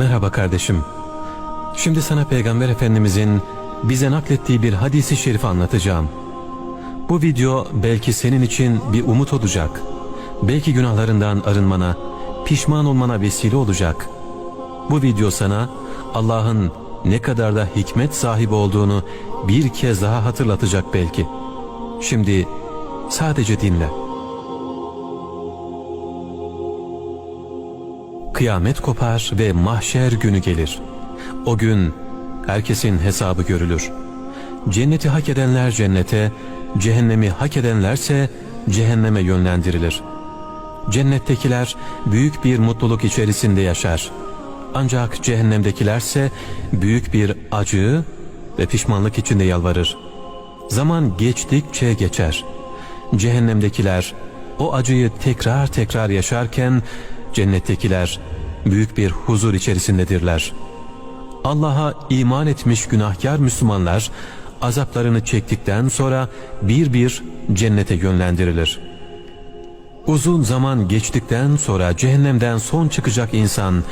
Merhaba kardeşim. Şimdi sana Peygamber Efendimizin bize naklettiği bir hadisi şerif anlatacağım. Bu video belki senin için bir umut olacak. Belki günahlarından arınmana, pişman olmana vesile olacak. Bu video sana Allah'ın ne kadar da hikmet sahibi olduğunu bir kez daha hatırlatacak belki. Şimdi sadece dinle. Kıyamet kopar ve mahşer günü gelir. O gün herkesin hesabı görülür. Cenneti hak edenler cennete, cehennemi hak edenlerse cehenneme yönlendirilir. Cennettekiler büyük bir mutluluk içerisinde yaşar. Ancak cehennemdekilerse büyük bir acı ve pişmanlık içinde yalvarır. Zaman geçtikçe geçer. Cehennemdekiler o acıyı tekrar tekrar yaşarken cennettekiler büyük bir huzur içerisindedirler. Allah'a iman etmiş günahkar Müslümanlar azaplarını çektikten sonra bir bir cennete yönlendirilir. Uzun zaman geçtikten sonra cehennemden son çıkacak insan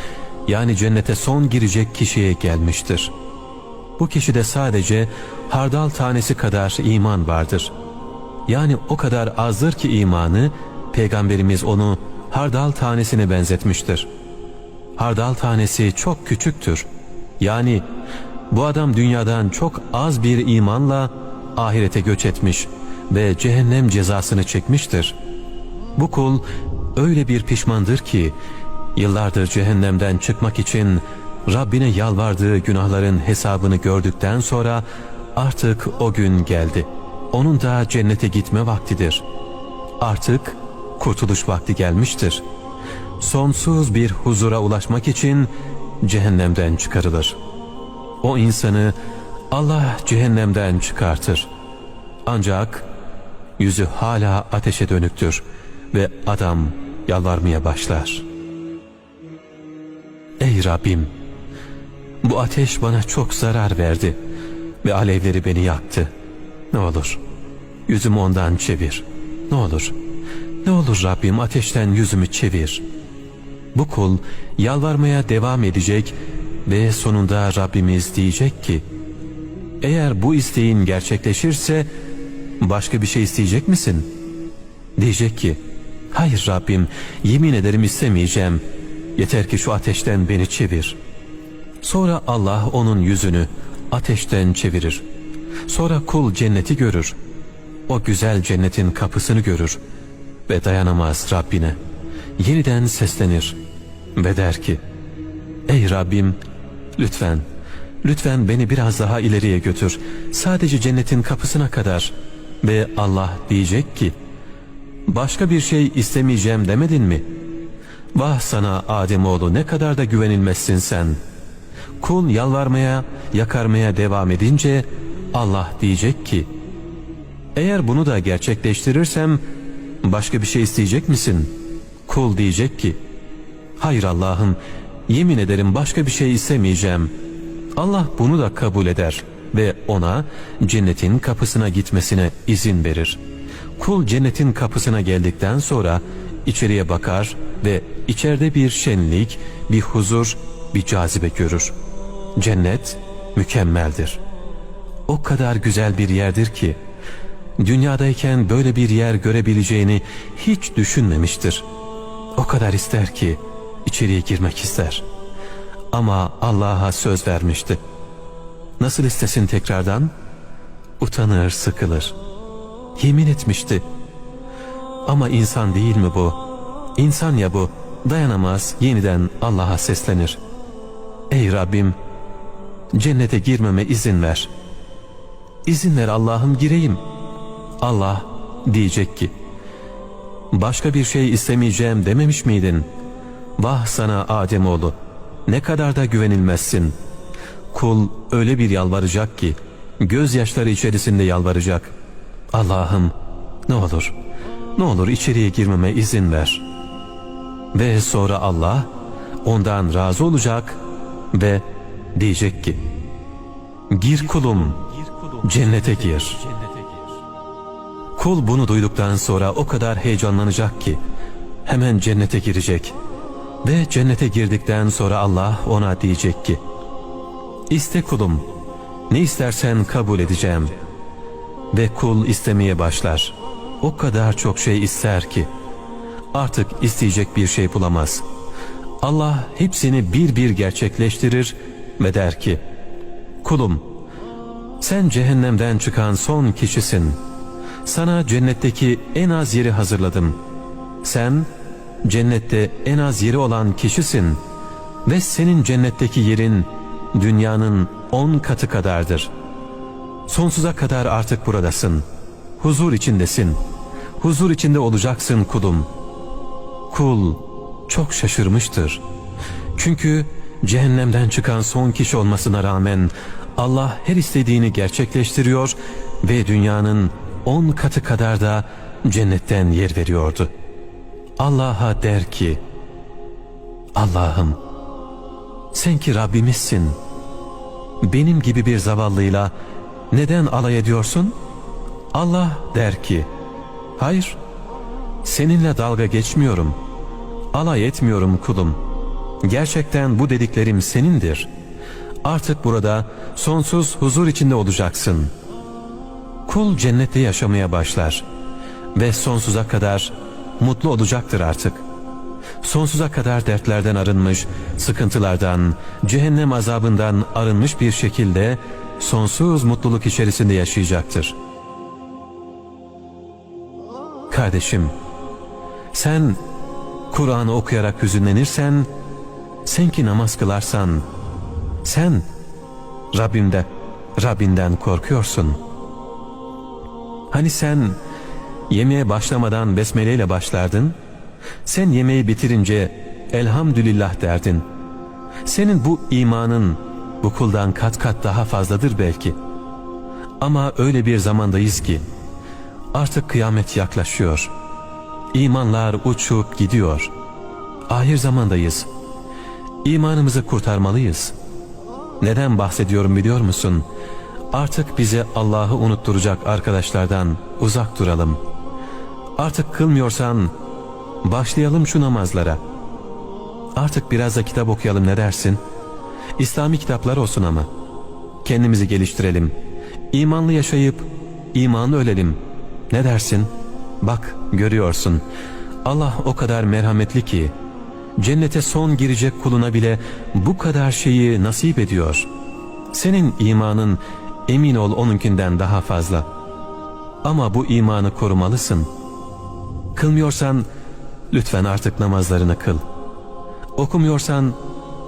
yani cennete son girecek kişiye gelmiştir. Bu kişide sadece hardal tanesi kadar iman vardır. Yani o kadar azdır ki imanı Peygamberimiz onu hardal tanesine benzetmiştir. Hardal tanesi çok küçüktür. Yani bu adam dünyadan çok az bir imanla ahirete göç etmiş ve cehennem cezasını çekmiştir. Bu kul öyle bir pişmandır ki yıllardır cehennemden çıkmak için Rabbine yalvardığı günahların hesabını gördükten sonra artık o gün geldi. Onun da cennete gitme vaktidir. Artık kurtuluş vakti gelmiştir. Sonsuz bir huzura ulaşmak için cehennemden çıkarılır. O insanı Allah cehennemden çıkartır. Ancak yüzü hala ateşe dönüktür ve adam yalvarmaya başlar. Ey Rabbim! Bu ateş bana çok zarar verdi ve alevleri beni yaktı. Ne olur yüzümü ondan çevir. Ne olur, ne olur Rabbim ateşten yüzümü çevir. Bu kul yalvarmaya devam edecek ve sonunda Rabbimiz diyecek ki, eğer bu isteğin gerçekleşirse başka bir şey isteyecek misin? Diyecek ki, hayır Rabbim yemin ederim istemeyeceğim. Yeter ki şu ateşten beni çevir. Sonra Allah onun yüzünü ateşten çevirir. Sonra kul cenneti görür. O güzel cennetin kapısını görür ve dayanamaz Rabbine. Yeniden seslenir ve der ki, Ey Rabbim lütfen, lütfen beni biraz daha ileriye götür. Sadece cennetin kapısına kadar. Ve Allah diyecek ki, başka bir şey istemeyeceğim demedin mi? Vah sana Ademoğlu ne kadar da güvenilmezsin sen. Kul yalvarmaya, yakarmaya devam edince Allah diyecek ki, eğer bunu da gerçekleştirirsem başka bir şey isteyecek misin? Kul diyecek ki, hayır Allah'ım yemin ederim başka bir şey istemeyeceğim. Allah bunu da kabul eder ve ona cennetin kapısına gitmesine izin verir. Kul cennetin kapısına geldikten sonra içeriye bakar ve içeride bir şenlik, bir huzur, bir cazibe görür. Cennet mükemmeldir. O kadar güzel bir yerdir ki, dünyadayken böyle bir yer görebileceğini hiç düşünmemiştir. O kadar ister ki içeriye girmek ister. Ama Allah'a söz vermişti. Nasıl istesin tekrardan? Utanır, sıkılır. Yemin etmişti. Ama insan değil mi bu? İnsan ya bu. Dayanamaz, yeniden Allah'a seslenir. Ey Rabbim, cennete girmeme izin ver. İzin ver Allah'ım gireyim. Allah diyecek ki, başka bir şey istemeyeceğim dememiş miydin? Vah sana Ademoğlu, ne kadar da güvenilmezsin. Kul öyle bir yalvaracak ki, gözyaşları içerisinde yalvaracak. Allah'ım ne olur, ne olur içeriye girmeme izin ver. Ve sonra Allah ondan razı olacak ve diyecek ki, Gir kulum, cennete gir. Kul bunu duyduktan sonra o kadar heyecanlanacak ki hemen cennete girecek. Ve cennete girdikten sonra Allah ona diyecek ki İste kulum ne istersen kabul edeceğim. Ve kul istemeye başlar. O kadar çok şey ister ki artık isteyecek bir şey bulamaz. Allah hepsini bir bir gerçekleştirir ve der ki Kulum sen cehennemden çıkan son kişisin. Sana cennetteki en az yeri hazırladım. Sen cennette en az yeri olan kişisin ve senin cennetteki yerin dünyanın on katı kadardır. Sonsuza kadar artık buradasın. Huzur içindesin. Huzur içinde olacaksın kulum. Kul çok şaşırmıştır. Çünkü cehennemden çıkan son kişi olmasına rağmen Allah her istediğini gerçekleştiriyor ve dünyanın on katı kadar da cennetten yer veriyordu. Allah'a der ki, Allah'ım sen ki Rabbimizsin. Benim gibi bir zavallıyla neden alay ediyorsun? Allah der ki, hayır seninle dalga geçmiyorum. Alay etmiyorum kulum. Gerçekten bu dediklerim senindir. Artık burada sonsuz huzur içinde olacaksın. Kul cennette yaşamaya başlar ve sonsuza kadar mutlu olacaktır artık. Sonsuza kadar dertlerden arınmış, sıkıntılardan, cehennem azabından arınmış bir şekilde sonsuz mutluluk içerisinde yaşayacaktır. Kardeşim, sen Kur'an'ı okuyarak hüzünlenirsen, sen ki namaz kılarsan, sen Rabbinde, Rabbinden korkuyorsun. Hani sen yemeğe başlamadan besmele ile başlardın, sen yemeği bitirince elhamdülillah derdin. Senin bu imanın bu kuldan kat kat daha fazladır belki. Ama öyle bir zamandayız ki artık kıyamet yaklaşıyor. İmanlar uçup gidiyor. Ahir zamandayız. İmanımızı kurtarmalıyız. Neden bahsediyorum biliyor musun? Artık bize Allah'ı unutturacak arkadaşlardan uzak duralım. Artık kılmıyorsan başlayalım şu namazlara. Artık biraz da kitap okuyalım ne dersin? İslami kitaplar olsun ama. Kendimizi geliştirelim. İmanlı yaşayıp imanlı ölelim. Ne dersin? Bak görüyorsun. Allah o kadar merhametli ki cennete son girecek kuluna bile bu kadar şeyi nasip ediyor. Senin imanın emin ol onunkinden daha fazla. Ama bu imanı korumalısın. Kılmıyorsan lütfen artık namazlarını kıl. Okumuyorsan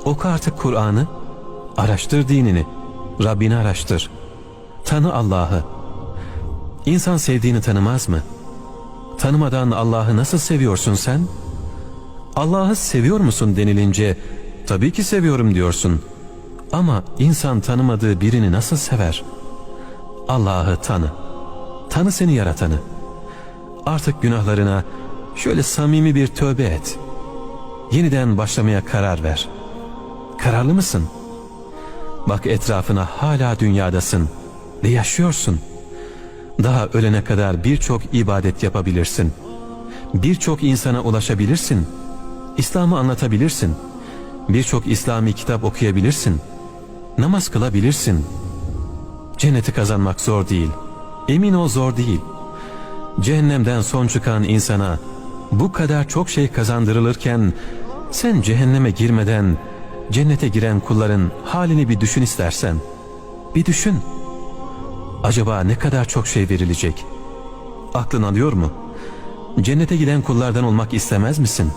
oku artık Kur'an'ı, araştır dinini, Rabbini araştır. Tanı Allah'ı. İnsan sevdiğini tanımaz mı? Tanımadan Allah'ı nasıl seviyorsun sen? Allah'ı seviyor musun denilince tabii ki seviyorum diyorsun. Ama insan tanımadığı birini nasıl sever? Allah'ı tanı. Tanı seni yaratanı. Artık günahlarına şöyle samimi bir tövbe et. Yeniden başlamaya karar ver. Kararlı mısın? Bak etrafına hala dünyadasın ve yaşıyorsun. Daha ölene kadar birçok ibadet yapabilirsin. Birçok insana ulaşabilirsin. İslam'ı anlatabilirsin. Birçok İslami kitap okuyabilirsin. Namaz kılabilirsin. Cenneti kazanmak zor değil. Emin ol zor değil. Cehennemden son çıkan insana bu kadar çok şey kazandırılırken sen cehenneme girmeden cennete giren kulların halini bir düşün istersen. Bir düşün. Acaba ne kadar çok şey verilecek? Aklın alıyor mu? Cennete giden kullardan olmak istemez misin?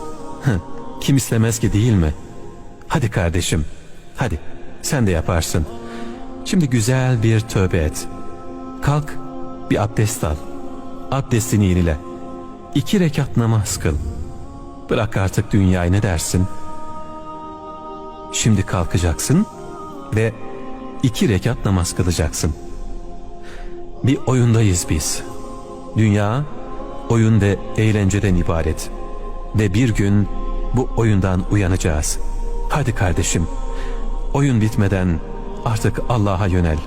Kim istemez ki değil mi? Hadi kardeşim, hadi sen de yaparsın. Şimdi güzel bir tövbe et. Kalk, bir abdest al. Abdestini yenile. İki rekat namaz kıl. Bırak artık dünyayı ne dersin? Şimdi kalkacaksın ve iki rekat namaz kılacaksın. Bir oyundayız biz. Dünya oyun ve eğlenceden ibaret. Ve bir gün bu oyundan uyanacağız. Hadi kardeşim, oyun bitmeden artık Allah'a yönel.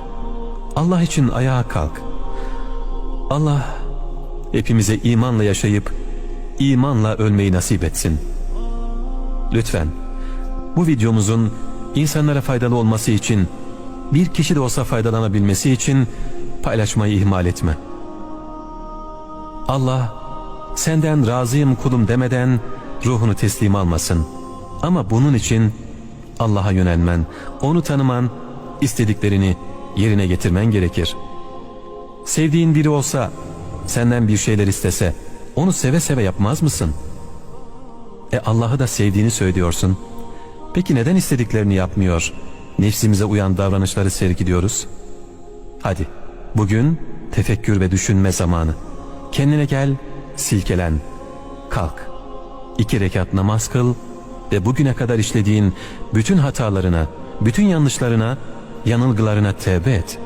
Allah için ayağa kalk. Allah hepimize imanla yaşayıp imanla ölmeyi nasip etsin. Lütfen bu videomuzun insanlara faydalı olması için bir kişi de olsa faydalanabilmesi için paylaşmayı ihmal etme. Allah senden razıyım kulum demeden ruhunu teslim almasın. Ama bunun için Allah'a yönelmen, onu tanıman, istediklerini yerine getirmen gerekir. Sevdiğin biri olsa, senden bir şeyler istese, onu seve seve yapmaz mısın? E Allah'ı da sevdiğini söylüyorsun. Peki neden istediklerini yapmıyor? Nefsimize uyan davranışları sergiliyoruz. Hadi bugün tefekkür ve düşünme zamanı. Kendine gel, silkelen, kalk. İki rekat namaz kıl ve bugüne kadar işlediğin bütün hatalarına, bütün yanlışlarına, yanılgılarına tevbe et.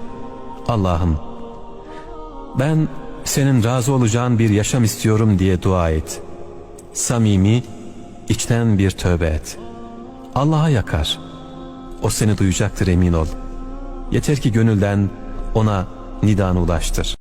Allah'ım ben senin razı olacağın bir yaşam istiyorum diye dua et. Samimi, içten bir tövbe et. Allah'a yakar. O seni duyacaktır emin ol. Yeter ki gönülden ona nidanı ulaştır.